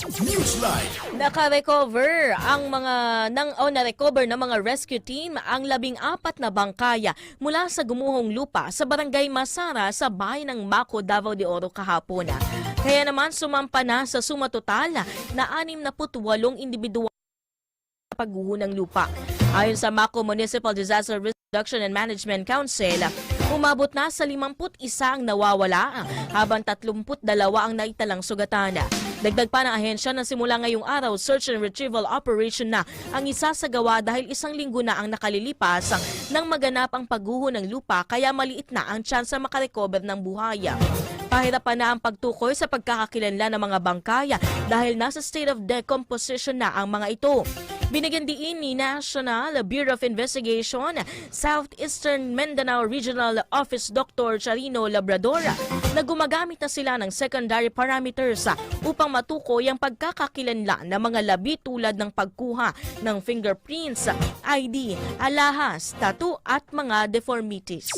Newsline. Naka-recover ang mga nang o na-recover ng mga rescue team ang labing apat na bangkaya mula sa gumuhong lupa sa barangay Masara sa bayan ng Mako, Davao de Oro kahapon. Kaya naman sumampa na sa suma total na 68 individual sa pagguho ng lupa. Ayon sa Mako Municipal Disaster Risk Reduction and Management Council, umabot na sa 51 ang nawawala habang 32 ang naitalang sugatan. Dagdag pa ng ahensya na simula ngayong araw, search and retrieval operation na ang isasagawa dahil isang linggo na ang nakalilipas nang maganap ang pagguho ng lupa kaya maliit na ang tsansa makarecover ng buhaya. Pahirapan na ang pagtukoy sa pagkakakilanlan ng mga bangkaya dahil nasa state of decomposition na ang mga ito. Binigyan diin ni National Bureau of Investigation Southeastern Mindanao Regional Office Dr. Charino Labrador na gumagamit na sila ng secondary parameters upang matukoy ang pagkakakilanlan ng mga labi tulad ng pagkuha ng fingerprints, ID, alahas, tattoo at mga deformities.